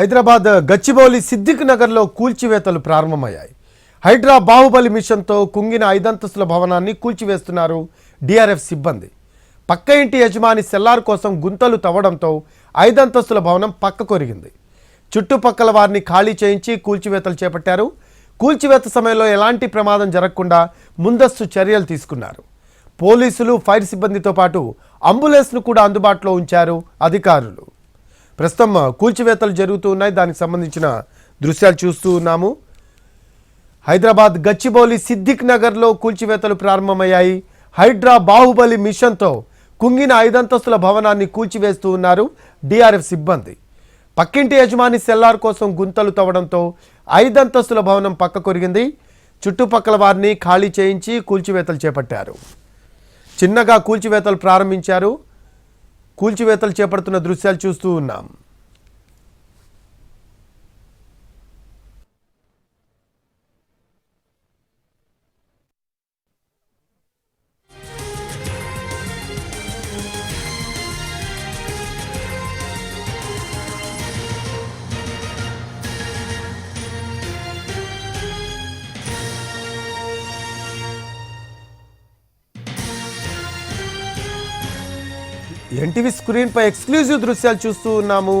హైదరాబాద్ గచ్చిబౌలి సిద్దిక్ నగర్లో కూల్చివేతలు ప్రారంభమయ్యాయి. హైడ్రా బాహుబలి మిషన్తో కుంగిన ఐదంతస్తుల భవనాన్ని కూల్చివేస్తున్నారు డిఆర్ఎఫ్ సిబ్బంది. పక్క ఇంటి యజమాని సెల్లార్ కోసం గుంతలు తవ్వడంతో ఐదంతస్తుల భవనం పక్క కొరిగింది చుట్టుపక్కల వారిని ఖాళీ చేయించి కూల్చివేతలు చేపట్టారు. కూల్చివేత సమయంలో ఎలాంటి ప్రమాదం జరగకుండా ముందస్తు చర్యలు తీసుకున్నారు. పోలీసులు ఫైర్ సిబ్బందితో పాటు అంబులెన్స్ను కూడా అందుబాటులో ఉంచారు అధికారులు. ప్రస్తుతం కూల్చివేతలు జరుగుతూ ఉన్నాయి. దానికి సంబంధించిన దృశ్యాలు చూస్తూ ఉన్నాము. హైదరాబాద్ గచ్చిబౌలి సిద్దిక్ నగర్లో కూల్చివేతలు ప్రారంభమయ్యాయి. హైడ్రా బాహుబలి మిషన్తో కుంగిన ఐదంతస్తుల భవనాన్ని కూల్చివేస్తూ ఉన్నారు డిఆర్ఎఫ్ సిబ్బంది. పక్కింటి యజమాని సెల్లార్ కోసం గుంతలు తవ్వడంతో ఐదంతస్తుల భవనం పక్క కొరిగింది చుట్టుపక్కల వారిని ఖాళీ చేయించి కూల్చివేతలు చేపట్టారు. చిన్నగా కూల్చివేతలు ప్రారంభించారు. కూల్చివేతలు చేపడుతున్న దృశ్యాలు చూస్తూ ఉన్నాం. ఎన్టీవీ స్క్రీన్పై ఎక్స్క్లూజివ్ దృశ్యాలు చూస్తూ ఉన్నాము.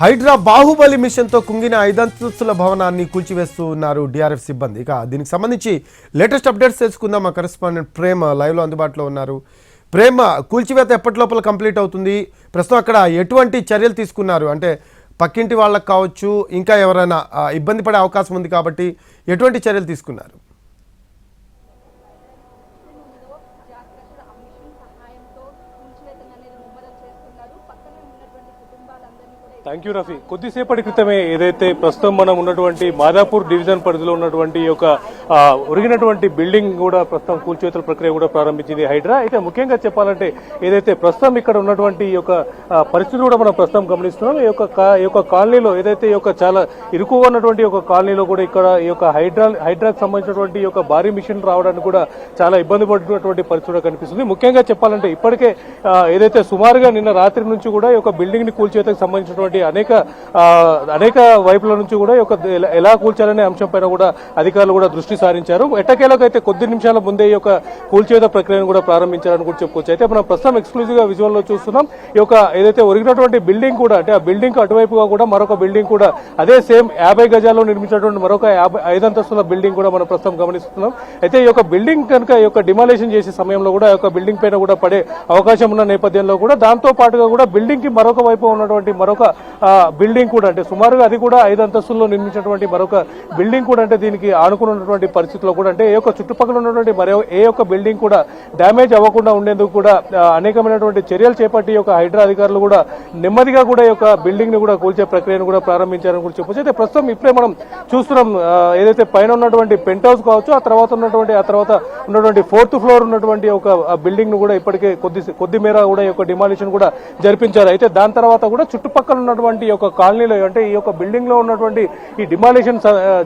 హైడ్రా బాహుబలి మిషన్తో కుంగిన ఐదంతస్తుల భవనాన్ని కూల్చివేస్తూ ఉన్నారు డిఆర్ఎఫ్ సిబ్బంది. ఇక దీనికి సంబంధించి లేటెస్ట్ అప్డేట్స్ తెలుసుకుందాం. మా కరెస్పాండెంట్ ప్రేమ లైవ్లో అందుబాటులో ఉన్నారు. ప్రేమ కూల్చివేత ఎప్పటి లోపల కంప్లీట్ అవుతుంది? ప్రస్తుతం అక్కడ ఎటువంటి చర్యలు తీసుకున్నారు? అంటే పక్కింటి వాళ్ళకి కావచ్చు ఇంకా ఎవరైనా ఇబ్బంది పడే అవకాశం ఉంది కాబట్టి ఎటువంటి చర్యలు తీసుకున్నారు జాగ్రత్తగా ఆ మిషన్ సహాయంతో కూల్చివేతను అనేది ముమ్మరం చేస్తున్నారు పక్కనే ఉన్నటువంటి కుటుంబాలందరినీ కూడా థ్యాంక్ యూ రఫీ కొద్దిసేపటి క్రితమే ఏదైతే ప్రస్తుతం మనం ఉన్నటువంటి మాదాపూర్ డివిజన్ పరిధిలో ఉన్నటువంటి ఒక యొక్క ఒరిగినటువంటి బిల్డింగ్ కూడా ప్రస్తుతం కూల్చేతల ప్రక్రియ కూడా ప్రారంభించింది హైడ్రా. అయితే ముఖ్యంగా చెప్పాలంటే ఏదైతే ప్రస్తుతం ఇక్కడ ఉన్నటువంటి ఈ యొక్క పరిస్థితి కూడా మనం ప్రస్తుతం గమనిస్తున్నాం. ఈ యొక్క ఈ యొక్క కాలనీలో ఏదైతే ఈ యొక్క చాలా ఇరుకుగా ఉన్నటువంటి ఒక యొక్క కాలనీలో కూడా ఇక్కడ ఈ యొక్క హైడ్రా హైడ్రాకి సంబంధించినటువంటి ఈ యొక్క భారీ మిషన్ రావడానికి కూడా చాలా ఇబ్బంది పడుతున్నటువంటి పరిస్థితి కూడా కనిపిస్తుంది. ముఖ్యంగా చెప్పాలంటే ఇప్పటికే ఏదైతే సుమారుగా నిన్న రాత్రి నుంచి కూడా ఈ యొక్క బిల్డింగ్ని కూల్చేతకు సంబంధించినటువంటి అనేక అనేక వైపుల నుంచి కూడా ఒక యొక్క ఎలా- కూల్చాలనే అంశం పైన కూడా అధికారులు కూడా దృష్టి సారించారు. ఎట్టకేలకు అయితే కొద్ది నిమిషాల ముందే ఈ యొక్క కూల్చేత ప్రక్రియను కూడా ప్రారంభించారని కూడా చెప్పుకోవచ్చు. అయితే మనం ప్రస్తుతం ఎక్స్క్లూజివ్గా విజువల్లో చూస్తున్నాం. ఈ యొక్క ఏదైతే ఒరిగినటువంటి బిల్డింగ్ కూడా అంటే ఆ బిల్డింగ్ అటువైపుగా కూడా మరొక బిల్డింగ్ కూడా అదే సేమ్ యాభై గజాల్లో నిర్మించినటువంటి మరొక యాభై ఐదంతస్తుల బిల్డింగ్ కూడా మనం ప్రస్తుతం గమనిస్తున్నాం. అయితే ఈ యొక్క బిల్డింగ్ కనుక ఈ యొక్క డిమాలేషన్ చేసే సమయంలో కూడా ఈ యొక్క బిల్డింగ్ పైన కూడా పడే అవకాశం ఉన్న నేపథ్యంలో కూడా దాంతో పాటుగా కూడా బిల్డింగ్కి మరొక వైపు ఉన్నటువంటి మరొక బిల్డింగ్ కూడా అంటే సుమారుగా అది కూడా ఐదు అంతస్తుల్లో నిర్మించినటువంటి మరొక బిల్డింగ్ కూడా అంటే దీనికి ఆనుకున్నటువంటి పరిస్థితుల్లో పరిస్థితిలో కూడా అంటే ఏ యొక్క చుట్టుపక్కల ఉన్నటువంటి మరో ఏ యొక్క బిల్డింగ్ కూడా డ్యామేజ్ అవ్వకుండా ఉండేందుకు కూడా అనేకమైనటువంటి చర్యలు చేపట్టి యొక్క హైడ్రా అధికారులు కూడా నెమ్మదిగా కూడా యొక్క బిల్డింగ్ని కూడా కూల్చే ప్రక్రియను కూడా ప్రారంభించారని కూడా చెప్పొచ్చు. అయితే ప్రస్తుతం ఇప్పుడే మనం చూస్తున్నాం ఏదైతే పైన ఉన్నటువంటి పెంట్ హౌస్ కావచ్చు ఆ తర్వాత ఉన్నటువంటి ఆ తర్వాత ఉన్నటువంటి ఫోర్త్ ఫ్లోర్ ఉన్నటువంటి ఒక బిల్డింగ్ను కూడా ఇప్పటికే కొద్ది కొద్ది మేర కూడా యొక్క డిమాలిషన్ కూడా జరిపించారు. అయితే దాని తర్వాత కూడా చుట్టుపక్కల ఉన్నటువంటి యొక్క కాలనీలో అంటే ఈ యొక్క బిల్డింగ్లో ఉన్నటువంటి ఈ డిమాలిషన్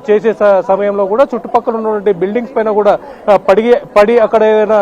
చేసే సమయంలో కూడా చుట్టుపక్కల ఉన్నటువంటి బిల్డింగ్స్ పైన కూడా పడిగే పడి పడి అక్కడ ఏదైనా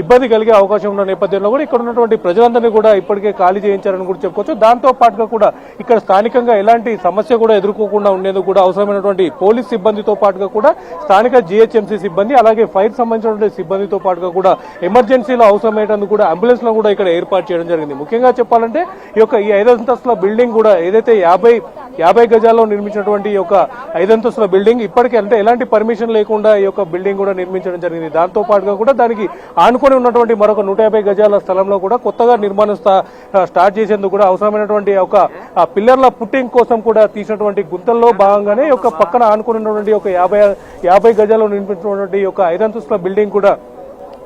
ఇబ్బంది కలిగే అవకాశం ఉన్న నేపథ్యంలో కూడా ఇక్కడ ఉన్నటువంటి ప్రజలందరినీ కూడా ఇప్పటికే ఖాళీ చేయించారని కూడా చెప్పుకోవచ్చు. దాంతో పాటుగా కూడా ఇక్కడ స్థానికంగా ఎలాంటి సమస్య కూడా ఎదుర్కోకుండా ఉండేందుకు కూడా అవసరమైనటువంటి పోలీస్ సిబ్బందితో పాటుగా కూడా స్థానిక జిహెచ్ఎంసీ సిబ్బంది అలాగే ఫైర్ సంబంధించినటువంటి సిబ్బందితో పాటుగా కూడా ఎమర్జెన్సీలో అవసరమయ్యేటందుకు కూడా అంబులెన్స్లో కూడా ఇక్కడ ఏర్పాటు చేయడం జరిగింది. ముఖ్యంగా చెప్పాలంటే ఈ యొక్క ఈ ఐదంతస్తుల బిల్డింగ్ కూడా ఏదైతే యాభై యాభై గజాల్లో నిర్మించినటువంటి ఈ యొక్క ఐదంతస్తుల బిల్డింగ్ ఇప్పటికే అంటే ఎలాంటి పర్మిషన్ లేకుండా ఈ యొక్క బిల్డింగ్ కూడా నిర్మించడం జరిగింది. దాంతో పాటుగా కూడా దానికి ఆనుకొని ఉన్నటువంటి మరొక నూట యాభై గజాల స్థలంలో కూడా కొత్తగా నిర్మాణం స్టార్ట్ చేసేందుకు కూడా అవసరమైనటువంటి ఒక పిల్లర్ల పుట్టింగ్ కోసం కూడా తీసినటువంటి గుంతల్లో భాగంగానే ఈ యొక్క పక్కన ఆనుకొని ఉన్నటువంటి ఒక యాభై యాభై గజాల్లో నిర్మించినటువంటి ఈ యొక్క ఐదంతస్తుల బిల్డింగ్ కూడా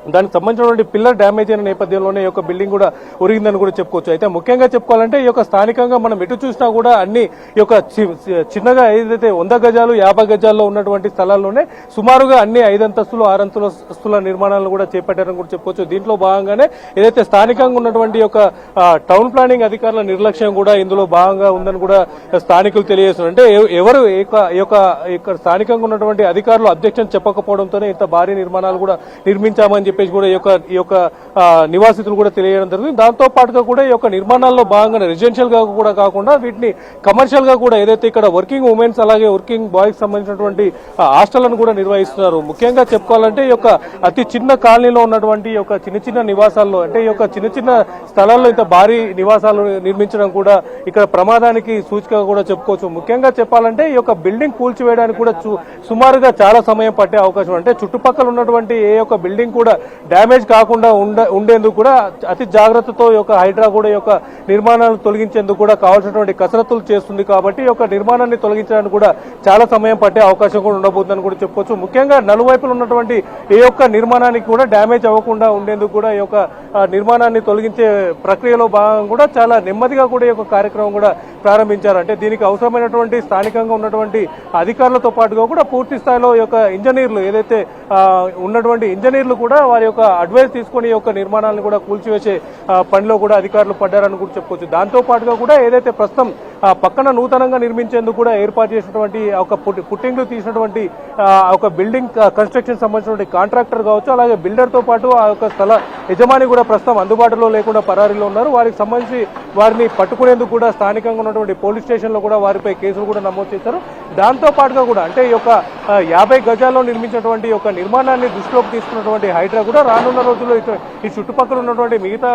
దానికి సంబంధించినటువంటి పిల్లర్ డ్యామేజ్ అయిన నేపథ్యంలోనే ఈ యొక్క బిల్డింగ్ కూడా ఉరిగిందని కూడా చెప్పుకోవచ్చు. అయితే ముఖ్యంగా చెప్పుకోవాలంటే ఈ యొక్క స్థానికంగా మనం ఎటు చూసినా కూడా అన్ని ఈ యొక్క చి- చిన్నగా ఏదైతే వంద గజాలు యాభై గజాల్లో ఉన్నటువంటి స్థలాల్లోనే సుమారుగా అన్ని ఐదంతస్తులు ఆరంతస్తుల నిర్మాణాలను కూడా చేపట్టారని కూడా చెప్పుకోవచ్చు. దీంట్లో భాగంగానే ఏదైతే స్థానికంగా ఉన్నటువంటి యొక్క టౌన్ ప్లానింగ్ అధికారుల నిర్లక్ష్యం కూడా ఇందులో భాగంగా ఉందని కూడా స్థానికులు తెలియజేస్తున్నారు. అంటే ఎవరు ఈ యొక్క- ఇక్కడ స్థానికంగా ఉన్నటువంటి అధికారులు అధ్యక్షం చెప్పకపోవడంతోనే ఇంత భారీ నిర్మాణాలు కూడా నిర్మించామని చెప్పేసి కూడా ఈ యొక్క ఈ యొక్క నివాసితులు కూడా తెలియడం జరుగుతుంది. దాంతో పాటుగా కూడా ఈ యొక్క నిర్మాణాల్లో భాగంగా రెసిడెన్షియల్గా కూడా కాకుండా వీటిని కమర్షియల్గా కూడా ఏదైతే ఇక్కడ వర్కింగ్ ఉమెన్స్ అలాగే వర్కింగ్ బాయ్స్ సంబంధించినటువంటి ఆ, హాస్టళ్ళను కూడా నిర్వహిస్తున్నారు. ముఖ్యంగా చెప్పుకోవాలంటే ఈ యొక్క అతి చిన్న కాలనీలో ఉన్నటువంటి ఈ యొక్క చిన్న చిన్న నివాసాల్లో అంటే ఈ యొక్క చిన్న చిన్న స్థలాల్లో ఇంత భారీ నివాసాలు నిర్మించడం కూడా ఇక్కడ ప్రమాదానికి సూచికగా కూడా చెప్పుకోవచ్చు. ముఖ్యంగా చెప్పాలంటే ఈ యొక్క బిల్డింగ్ కూల్చివేయడానికి కూడా సుమారుగా చాలా సమయం పట్టే అవకాశం. అంటే చుట్టుపక్కల ఉన్నటువంటి ఏ యొక్క బిల్డింగ్ కూడా డ్యామేజ్ కాకుండా ఉండ ఉండేందుకు కూడా అతి జాగ్రత్తతో యొక్క హైడ్రా కూడా యొక్క నిర్మాణాలను తొలగించేందుకు కూడా కావాల్సినటువంటి కసరత్తులు చేస్తుంది కాబట్టి యొక్క నిర్మాణాన్ని తొలగించడానికి కూడా చాలా సమయం పట్టే అవకాశం కూడా ఉండబోతుందని కూడా చెప్పుకోవచ్చు. ముఖ్యంగా నలువైపులు ఉన్నటువంటి ఏ యొక్క నిర్మాణానికి కూడా డ్యామేజ్ అవ్వకుండా ఉండేందుకు కూడా ఈ యొక్క నిర్మాణాన్ని తొలగించే ప్రక్రియలో భాగంగా కూడా చాలా నెమ్మదిగా కూడా ఈ యొక్క కార్యక్రమం కూడా ప్రారంభించారు అంటే దీనికి అవసరమైనటువంటి స్థానికంగా ఉన్నటువంటి అధికారులతో పాటుగా కూడా పూర్తి స్థాయిలో యొక్క ఇంజనీర్లు ఏదైతే ఉన్నటువంటి ఇంజనీర్లు కూడా వారి యొక్క అడ్వైస్ తీసుకొని యొక్క నిర్మాణాలను కూడా కూల్చివేసే పనిలో కూడా అధికారులు పడ్డారని కూడా చెప్పుకోవచ్చు. దాంతో పాటుగా కూడా ఏదైతే ప్రస్తుతం పక్కన నూతనంగా నిర్మించేందుకు కూడా ఏర్పాటు చేసినటువంటి ఒక పుట్టి- పుట్టింగ్లు తీసినటువంటి ఒక బిల్డింగ్ కన్స్ట్రక్షన్ సంబంధించినటువంటి కాంట్రాక్టర్ కావచ్చు అలాగే బిల్డర్తో పాటు ఆ యొక్క స్థల యజమాని కూడా ప్రస్తుతం అందుబాటులో లేకుండా పరారీలో ఉన్నారు. వారికి సంబంధించి వారిని పట్టుకునేందుకు కూడా స్థానికంగా ఉన్నటువంటి పోలీస్ స్టేషన్లో కూడా వారిపై కేసులు కూడా నమోదు చేశారు. దాంతో పాటుగా కూడా అంటే ఈ యొక్క యాభై గజాల్లో నిర్మించినటువంటి యొక్క నిర్మాణాన్ని దృష్టిలోకి తీసుకున్నటువంటి హైడ్రా కూడా రానున్న రోజుల్లో ఈ చుట్టుపక్కల ఉన్నటువంటి మిగతా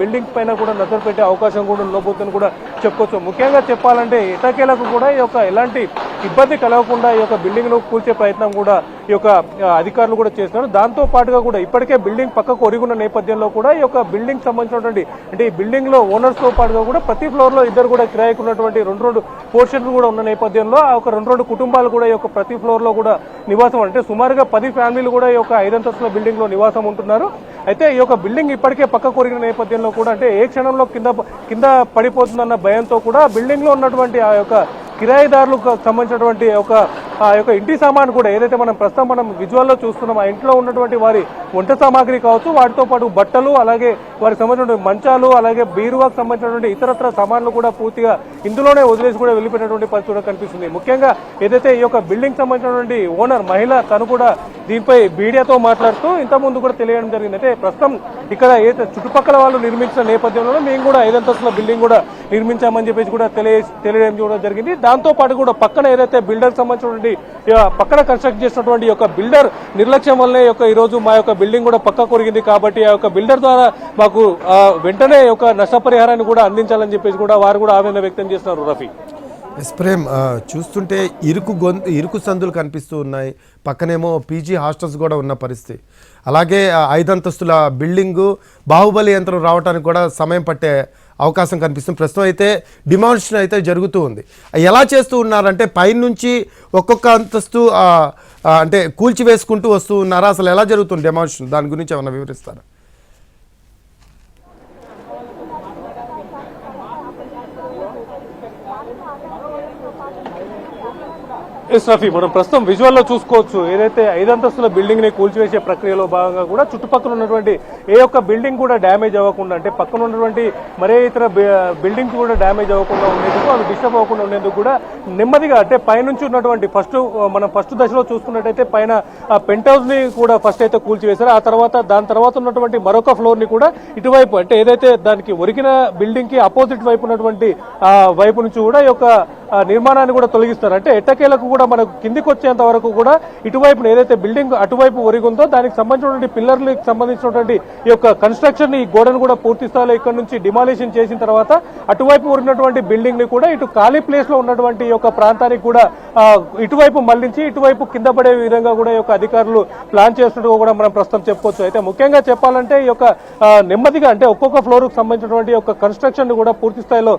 బిల్డింగ్స్ పైన కూడా నజరు పెట్టే అవకాశం కూడా ఉండబోతుందని కూడా చెప్పుకోవచ్చు. ముఖ్యంగా చెప్పాలంటే ఇటకేలకు కూడా ఈ యొక్క ఎలాంటి ఇబ్బంది కలగకుండా ఈ యొక్క బిల్డింగ్ను కూల్చే ప్రయత్నం కూడా ఈ యొక్క అధికారులు కూడా చేస్తున్నారు. దాంతో పాటుగా కూడా ఇప్పటికే బిల్డింగ్ పక్కకు ఒరిగున్న నేపథ్యంలో కూడా ఈ యొక్క బిల్డింగ్ సంబంధించినటువంటి అంటే ఈ బిల్డింగ్లో ఓనర్స్తో పాటుగా కూడా ప్రతి ఫ్లోర్లో ఇద్దరు కూడా కిరాయికి ఉన్నటువంటి రెండు రెండు పోర్షన్లు కూడా ఉన్న నేపథ్యంలో ఆ ఒక రెండు రెండు కుటుంబాలు కూడా ఈ యొక్క ప్రతి ఫ్లోర్లో కూడా నివాసం అంటే సుమారుగా పది ఫ్యామిలీలు కూడా ఈ యొక్క ఐదంతస్తుల బిల్డింగ్లో నివాసం ఉంటున్నారు. అయితే ఈ యొక్క బిల్డింగ్ ఇప్పటికే పక్క కొరిగిన నేపథ్యంలో కూడా అంటే ఏ క్షణంలో కింద కింద పడిపోతుందన్న భయంతో కూడా బిల్డింగ్లో ఉన్నటువంటి ఆ యొక్క కిరాయిదారులకు సంబంధించినటువంటి ఒక ఆ యొక్క ఇంటి సామాను కూడా ఏదైతే మనం ప్రస్తుతం మనం విజువల్లో చూస్తున్నాం ఆ ఇంట్లో ఉన్నటువంటి వారి వంట సామాగ్రి కావచ్చు వాటితో పాటు బట్టలు అలాగే వారికి సంబంధించినటువంటి మంచాలు అలాగే బీరువాకు సంబంధించినటువంటి ఇతరత్ర సామాన్లు కూడా పూర్తిగా ఇందులోనే వదిలేసి కూడా వెళ్ళిపోయినటువంటి పరిస్థితి కనిపిస్తుంది. ముఖ్యంగా ఏదైతే ఈ యొక్క బిల్డింగ్ సంబంధించినటువంటి ఓనర్ మహిళ తను కూడా దీనిపై మీడియాతో మాట్లాడుతూ ఇంతకుముందు కూడా తెలియడం జరిగింది. అంటే ప్రస్తుతం ఇక్కడ ఏదైతే చుట్టుపక్కల వాళ్ళు నిర్మించిన నేపథ్యంలో మేము కూడా ఐదంతస్తుల బిల్డింగ్ కూడా నిర్మించామని చెప్పేసి కూడా తెలియ తెలియడం కూడా జరిగింది. దాంతో పాటు కూడా పక్కన ఏదైతే బిల్డర్ సంబంధించిన చేసినటువంటి పక్కన కన్స్ట్రక్ట్ చేసినటువంటి యొక్క బిల్డర్ నిర్లక్ష్యం వల్లనే యొక్క ఈరోజు మా యొక్క బిల్డింగ్ కూడా పక్క కొరిగింది కాబట్టి ఆ యొక్క బిల్డర్ ద్వారా మాకు వెంటనే యొక్క నష్టపరిహారాన్ని కూడా అందించాలని చెప్పేసి కూడా వారు కూడా ఆవేదన వ్యక్తం చేస్తున్నారు రఫీ. ఎస్ ప్రేమ్ చూస్తుంటే ఇరుకు గొంతు ఇరుకు సందులు కనిపిస్తూ ఉన్నాయి. పక్కనేమో పీజీ హాస్టల్స్ కూడా ఉన్న పరిస్థితి. అలాగే ఐదంతస్తుల బిల్డింగు బాహుబలి యంత్రం రావడానికి కూడా సమయం పట్టే అవకాశం కనిపిస్తుంది. ప్రస్తుతం అయితే డిమాన్షన్ అయితే జరుగుతూ ఉంది. ఎలా చేస్తూ ఉన్నారంటే పైనుంచి ఒక్కొక్క అంతస్తు అంటే కూల్చివేసుకుంటూ వస్తూ ఉన్నారా? అసలు ఎలా జరుగుతుంది డిమాన్షన్? దాని గురించి ఏమైనా వివరిస్తారా? ఎస్ రఫీ మనం ప్రస్తుతం విజువల్లో చూసుకోవచ్చు. ఏదైతే ఐదంతస్తుల బిల్డింగ్ని కూల్చివేసే ప్రక్రియలో భాగంగా కూడా చుట్టుపక్కల ఉన్నటువంటి ఏ ఒక్క బిల్డింగ్ కూడా డ్యామేజ్ అవ్వకుండా అంటే పక్కన ఉన్నటువంటి మరే ఇతర బిల్డింగ్స్ కూడా డ్యామేజ్ అవ్వకుండా ఉండేందుకు అవి డిస్టర్బ్ అవ్వకుండా ఉండేందుకు కూడా నెమ్మదిగా అంటే పైనుంచి ఉన్నటువంటి ఫస్ట్ మనం ఫస్ట్ దశలో చూసుకున్నట్టయితే పైన ఆ పెంట్ హౌస్ని కూడా ఫస్ట్ అయితే కూల్చివేశారు. ఆ తర్వాత దాని తర్వాత ఉన్నటువంటి మరొక ఫ్లోర్ని కూడా ఇటువైపు అంటే ఏదైతే దానికి ఒరిగిన బిల్డింగ్కి అపోజిట్ వైపు ఉన్నటువంటి ఆ వైపు నుంచి కూడా ఈ యొక్క నిర్మాణాన్ని కూడా తొలగిస్తారు. అంటే ఎట్టకేలకు కూడా మనకు కిందికి వచ్చేంత వరకు కూడా ఇటువైపు ఏదైతే బిల్డింగ్ అటువైపు ఒరిగుందో దానికి సంబంధించినటువంటి పిల్లర్లకు సంబంధించినటువంటి ఈ యొక్క కన్స్ట్రక్షన్ ఈ గోడను కూడా పూర్తి స్థాయిలో ఇక్కడ నుంచి డిమాలిషన్ చేసిన తర్వాత అటువైపు ఉన్నటువంటి బిల్డింగ్ని కూడా ఇటు ఖాళీ ప్లేస్లో ఉన్నటువంటి ఈ యొక్క ప్రాంతానికి కూడా ఇటువైపు మళ్ళించి ఇటువైపు కింద పడే విధంగా కూడా ఈ యొక్క అధికారులు ప్లాన్ చేస్తున్నట్టుగా కూడా మనం ప్రస్తుతం చెప్పుకోవచ్చు. అయితే ముఖ్యంగా చెప్పాలంటే ఈ యొక్క నెమ్మదిగా అంటే ఒక్కొక్క ఫ్లోర్కు సంబంధించినటువంటి యొక్క కన్స్ట్రక్షన్ కూడా పూర్తి స్థాయిలో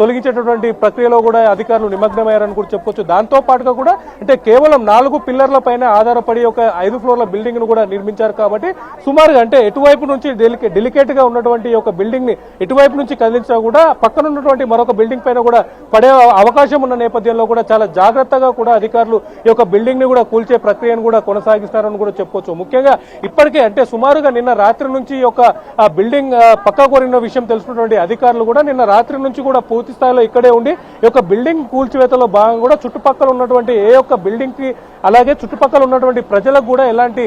తొలగించేటటువంటి ప్రక్రియలో కూడా అధికారులు నిమగ్నమయ్యారని కూడా చెప్పొచ్చు దాంతో పాటుగా కూడా అంటే కేవలం నాలుగు పిల్లర్ల పైన ఆధారపడి ఒక ఐదు ఫ్లోర్ల బిల్డింగ్ను కూడా నిర్మించారు కాబట్టి సుమారుగా అంటే ఎటువైపు నుంచి డెలికేట్గా ఉన్నటువంటి ఒక బిల్డింగ్ని ఎటువైపు నుంచి కదిలించినా కూడా పక్కన ఉన్నటువంటి మరొక బిల్డింగ్ పైన కూడా పడే అవకాశం ఉన్న నేపథ్యంలో కూడా చాలా జాగ్రత్తగా కూడా అధికారులు ఈ యొక్క బిల్డింగ్ని కూడా కూల్చే ప్రక్రియను కూడా కొనసాగిస్తారని కూడా చెప్పుకోవచ్చు. ముఖ్యంగా ఇప్పటికే అంటే సుమారుగా నిన్న రాత్రి నుంచి ఈ యొక్క బిల్డింగ్ పక్క కోరిన విషయం తెలుసుకున్నటువంటి అధికారులు కూడా నిన్న రాత్రి నుంచి కూడా పూర్తి స్థాయిలో ఇక్కడే ఉండి ఈ యొక్క బిల్డింగ్ బిల్డింగ్ కూల్చివేతలో భాగంగా కూడా చుట్టుపక్కల ఉన్నటువంటి ఏ ఒక్క బిల్డింగ్కి అలాగే చుట్టుపక్కల ఉన్నటువంటి ప్రజలకు కూడా ఎలాంటి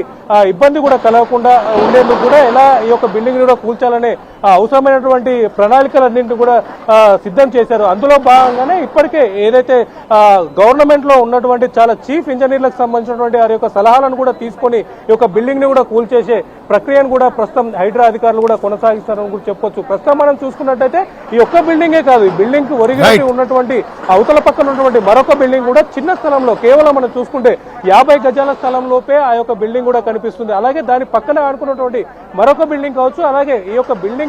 ఇబ్బంది కూడా కలగకుండా ఉండేందుకు కూడా ఎలా ఈ యొక్క బిల్డింగ్ కూడా కూల్చాలనే అవసరమైనటువంటి ప్రణాళికలన్నింటినీ కూడా సిద్ధం చేశారు. అందులో భాగంగానే ఇప్పటికే ఏదైతే గవర్నమెంట్లో ఉన్నటువంటి చాలా చీఫ్ ఇంజనీర్లకు సంబంధించినటువంటి వారి యొక్క సలహాలను కూడా తీసుకొని ఈ యొక్క బిల్డింగ్ని కూడా కూల్చేసే ప్రక్రియను కూడా ప్రస్తుతం హైడ్రా అధికారులు కూడా కొనసాగిస్తారని కూడా చెప్పొచ్చు. ప్రస్తుతం మనం చూసుకున్నట్టయితే ఈ ఒక్క బిల్డింగే కాదు. ఈ బిల్డింగ్కి ఒరిగినట్టు ఉన్నటువంటి అవతల పక్కన ఉన్నటువంటి మరొక బిల్డింగ్ కూడా చిన్న స్థలంలో కేవలం మనం చూసుకుంటే యాభై గజాల స్థలంలోపే ఆ యొక్క బిల్డింగ్ కూడా కనిపిస్తుంది. అలాగే దాని పక్కన ఆనుకున్నటువంటి మరొక బిల్డింగ్ కావచ్చు. అలాగే ఈ యొక్క బిల్డింగ్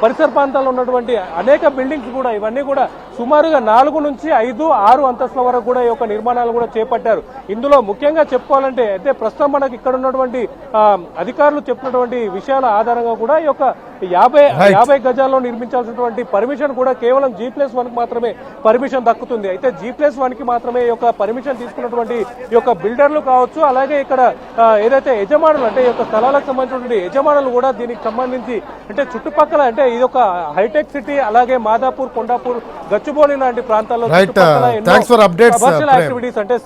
పరిసర ప్రాంతాల్లో ఉన్నటువంటి అనేక బిల్డింగ్స్ కూడా ఇవన్నీ కూడా సుమారుగా నాలుగు నుంచి ఐదు ఆరు అంతస్తుల వరకు కూడా ఈ యొక్క నిర్మాణాలు కూడా చేపట్టారు. ఇందులో ముఖ్యంగా చెప్పుకోవాలంటే అయితే ప్రస్తుతం మనకి ఇక్కడ ఉన్నటువంటి ఆ, అధికారులు చెప్పినటువంటి విషయాల ఆధారంగా కూడా ఈ యొక్క యాభై యాభై గజాల్లో నిర్మించాల్సినటువంటి పర్మిషన్ కూడా కేవలం జీ ప్లస్ వన్కి మాత్రమే పర్మిషన్ దక్కుతుంది. అయితే జీ ప్లస్ వన్కి మాత్రమే ఈ యొక్క పర్మిషన్ తీసుకున్నటువంటి ఈ యొక్క బిల్డర్లు కావచ్చు అలాగే ఇక్కడ ఏదైతే యజమానులు అంటే ఈ యొక్క స్థలాలకు సంబంధించినటువంటి యజమానులు కూడా దీనికి సంబంధించి అంటే చుట్టుపక్కల అంటే ఇది ఒక హైటెక్ సిటీ అలాగే మాదాపూర్ కొండాపూర్ గచ్చిబోళి లాంటి ప్రాంతాల్లో అంటే